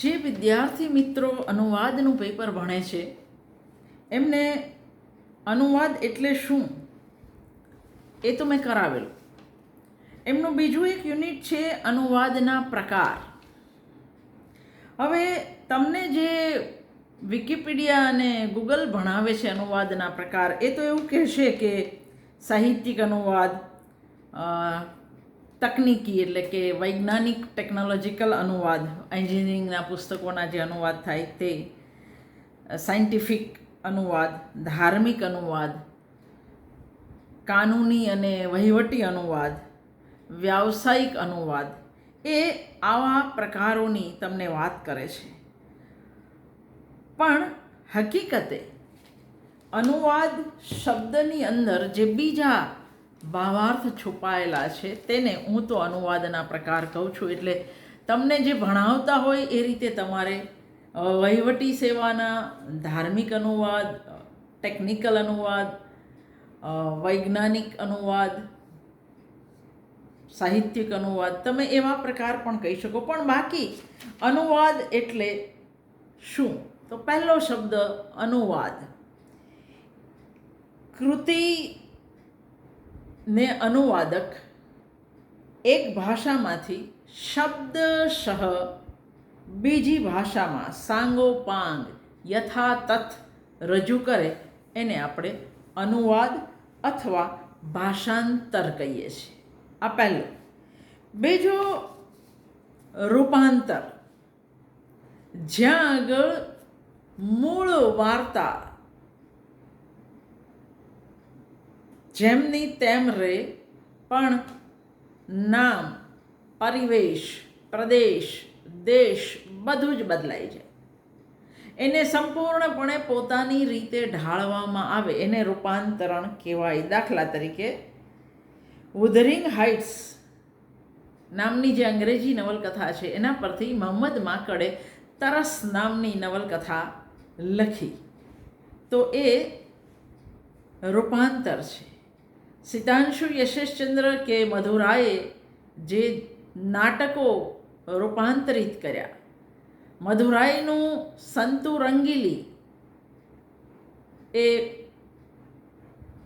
જે વિદ્યાર્થી મિત્રો અનુવાદનું પેપર ભણે છે, એમને અનુવાદ એટલે શું? એ તો મેં કરાવેલું. એમનું બીજું એક યુનિટ છે અનુવાદના પ્રકાર. હવે તમને જે વિકિપીડિયા અને ગૂગલ ભણાવે છે અનુવાદના પ્રકાર, એ તો એવું કહેશે કે સાહિત્યિક અનુવાદ તકનીકી એટલે કે વૈજ્ઞાનિક ટેકનોલોજીકલ અનુવાદ એન્જિનિયરિંગના પુસ્તકોના જે અનુવાદ થાય તે સાયન્ટિફિક અનુવાદ, ધાર્મિક અનુવાદ, કાનૂની અને વહીવટી અનુવાદ, વ્યાવસાયિક અનુવાદ, એ આવા પ્રકારોની તમને વાત કરે છે. પણ હકીકતે અનુવાદ શબ્દની અંદર જે બીજા ભાવાર્થ છુપાયેલા છે, તેને હું તો અનુવાદના પ્રકાર કહું છું. એટલે તમને જે ભણાવતા હોય એ રીતે તમારે વહીવટી સેવાના ધાર્મિક અનુવાદ ટેકનિકલ અનુવાદ વૈજ્ઞાનિક અનુવાદ, સાહિત્યિક અનુવાદ, તમે એવા પ્રકાર પણ કહી શકો. પણ બાકી અનુવાદ એટલે શું? તો પહેલો શબ્દ અનુવાદ. કૃતિ ને અનુવાદક એક ભાષામાંથી શબ્દશઃ બીજી ભાષામાં સાંગોપાંગ યથાતથ રજૂ કરે, એને આપણે અનુવાદ અથવા ભાષાંતર કહીએ છીએ. આ પહેલું. બીજો રૂપાંતર. જ્યાં આગળ મૂળ વાર્તા જેમની તેમ રહે પણ નામ, પરિવેશ, પ્રદેશ, દેશ બધું જ બદલાઈ જાય એને સંપૂર્ણપણે પોતાની રીતે ઢાળવામાં આવે, એને રૂપાંતરણ કહેવાય. દાખલા તરીકે વુધરિંગ હાઇટ્સ નામની જે અંગ્રેજી નવલકથા છે, એના પરથી મોહમ્મદ માકડે તરસ નામની નવલકથા લખી. તો એ રૂપાંતર છે. સિતાંશુ યશેશચંદ્ર કે મધુરાએ જે નાટકો રૂપાંતરિત કર્યા, મધુરાઈનું સંતુ રંગીલી એ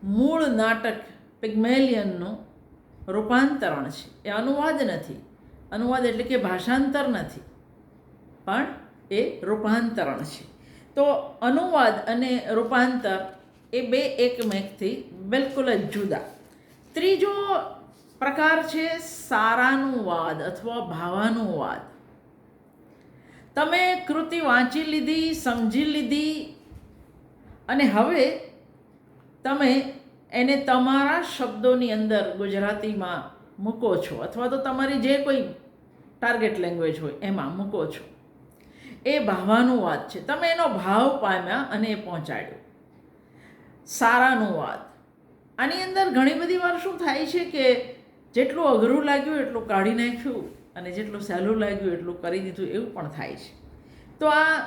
મૂળ નાટક પિગ્મેલિયનનું રૂપાંતરણ છે. એ અનુવાદ નથી. અનુવાદ એટલે કે ભાષાંતર નથી. પણ એ રૂપાંતરણ છે. તો અનુવાદ અને રૂપાંતર એ બે એકમેકથી બિલકુલ જ જુદા. ત્રીજો પ્રકાર છે સારાનુવાદ અથવા ભાવાનુવાદ તમે કૃતિ વાંચી લીધી, સમજી લીધી અને હવે તમે એને તમારા શબ્દોની અંદર ગુજરાતીમાં મૂકો છો અથવા તો તમારી જે કોઈ ટાર્ગેટ લેંગ્વેજ હોય એમાં મૂકો છો. એ ભાવાનુવાદ છે. તમે એનો ભાવ પામ્યા અને એ પહોંચાડ્યો. સારાનુવાદ. આની અંદર ઘણી બધી વાર શું થાય છે કે જેટલું અઘરું લાગ્યું એટલું કાઢી નાખ્યું અને જેટલું સહેલું લાગ્યું એટલું કરી દીધું એવું પણ થાય છે. તો આ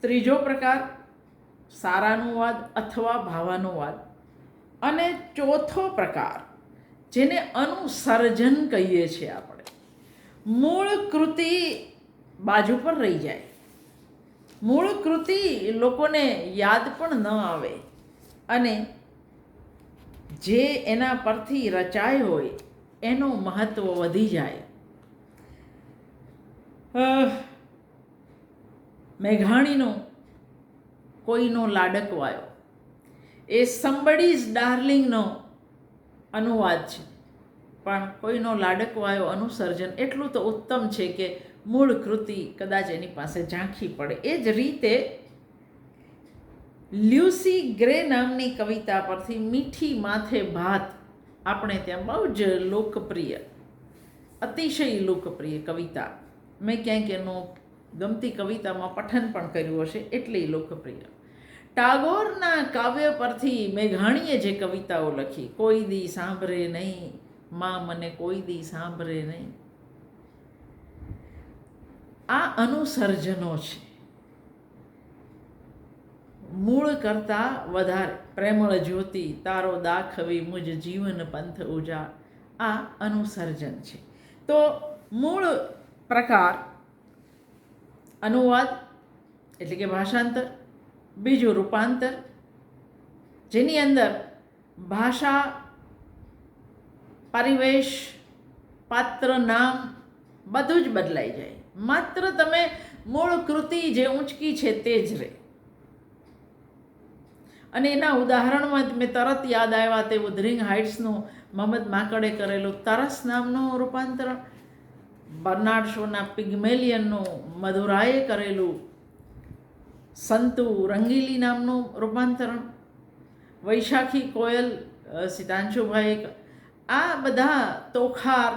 ત્રીજો પ્રકાર, સારાનુવાદ અથવા ભાવાનુવાદ. અને ચોથો પ્રકાર, જેને અનુસર્જન કહીએ છીએ આપણે. મૂળ કૃતિ બાજુ પર રહી જાય. મૂળ કૃતિ લોકોને યાદ પણ ન આવે. અને જે એના પરથી રચાય હોય, એનું મહત્ત્વ વધી જાય. મેઘાણીનો કોઈનો લાડકવાયો એ સંબડીઝ ડાર્લિંગનો અનુવાદ છે. પણ કોઈનો લાડકવાયો અનુસર્જન એટલું તો ઉત્તમ છે કે મૂળ કૃતિ કદાચ એની પાસે ઝાંખી પડે. એ જ રીતે લ્યુસી ગ્રે નામની કવિતા પરથી મીઠી માથે ભાત. આપણે ત્યાં બહુ જ લોકપ્રિય, અતિશય લોકપ્રિય કવિતા. મેં ક્યાંક એનું ગમતી કવિતામાં પઠન પણ કર્યું હશે, એટલી લોકપ્રિય. ટાગોરના કાવ્ય પરથી મેઘાણીએ જે કવિતાઓ લખી, કોઈ દી સાંભળે નહીં, માં મને કોઈ દી સાંભળે નહીં. આ અનુસર્જનો છે. મૂળ કરતાં વધારે. પ્રેમળ જ્યોતિ, તારો દાખવી મુજ જીવન પંથ ઉજા. આ અનુસર્જન છે. તો મૂળ પ્રકાર, અનુવાદ, એટલે કે ભાષાંતર, બીજું રૂપાંતર, જેની અંદર ભાષા, પરિવેશ, પાત્ર, નામ બધું જ બદલાઈ જાય. માત્ર તમે મૂળ કૃતિ જે ઊંચકી છે તે જ રહે. અને એના ઉદાહરણમાં જ મેં તરત યાદ આવ્યા તે ઉધરિંગ હાઇટ્સનું મહમદ માકડે કરેલું તરસ નામનું રૂપાંતર. બર્નાર્ડ શોના પિગ્મેલિયનનું મધુરાએ કરેલું સંતુ રંગીલી નામનું રૂપાંતરણ. વૈશાખી કોયલ સિતાંશુભાઈ આ બધા તોખાર,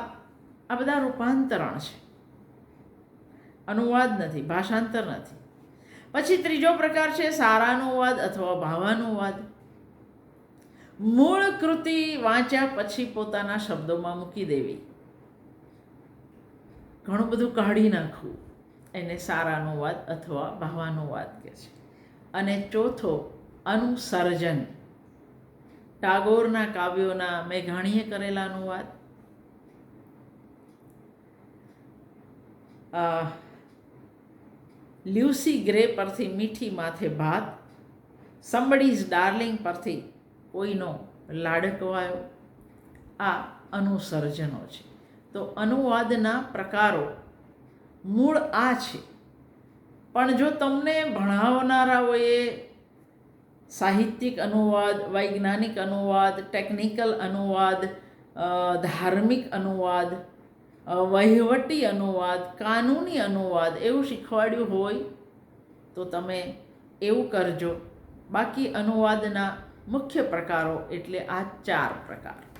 આ બધા રૂપાંતરણ છે. અનુવાદ નથી, ભાષાંતર નથી. પછી ત્રીજો પ્રકાર છે સારાનુવાદ અથવા ભાવાનુવાદ મૂળ કૃતિ વાંચ્યા પછી પોતાના શબ્દોમાં મૂકી દેવી. ઘણું બધું કાઢી નાખવું. એને સારાનુવાદ અથવા ભાવાનુવાદ કહે છે. અને ચોથો અનુસર્જન. ટાગોરના કાવ્યોના મેઘાણીએ કરેલા અનુવાદ અ, લ્યુસી ગ્રે પરથી મીઠી માથે ભાત સમબડીઝ ડાર્લિંગ પરથી કોઈનો લાડકવાયો આ અનુસર્જનો છે. તો અનુવાદના પ્રકારો મૂળ આ છે. પણ જો તમને ભણાવનારાઓએ સાહિત્યિક અનુવાદ, વૈજ્ઞાનિક અનુવાદ, ટેકનિકલ અનુવાદ ધાર્મિક અનુવાદ વહીવટી અનુવાદ કાનૂની અનુવાદ એવું શીખવાડ્યું હોય તો તમે એવું કરજો. બાકી અનુવાદના મુખ્ય પ્રકારો એટલે આ ચાર પ્રકાર.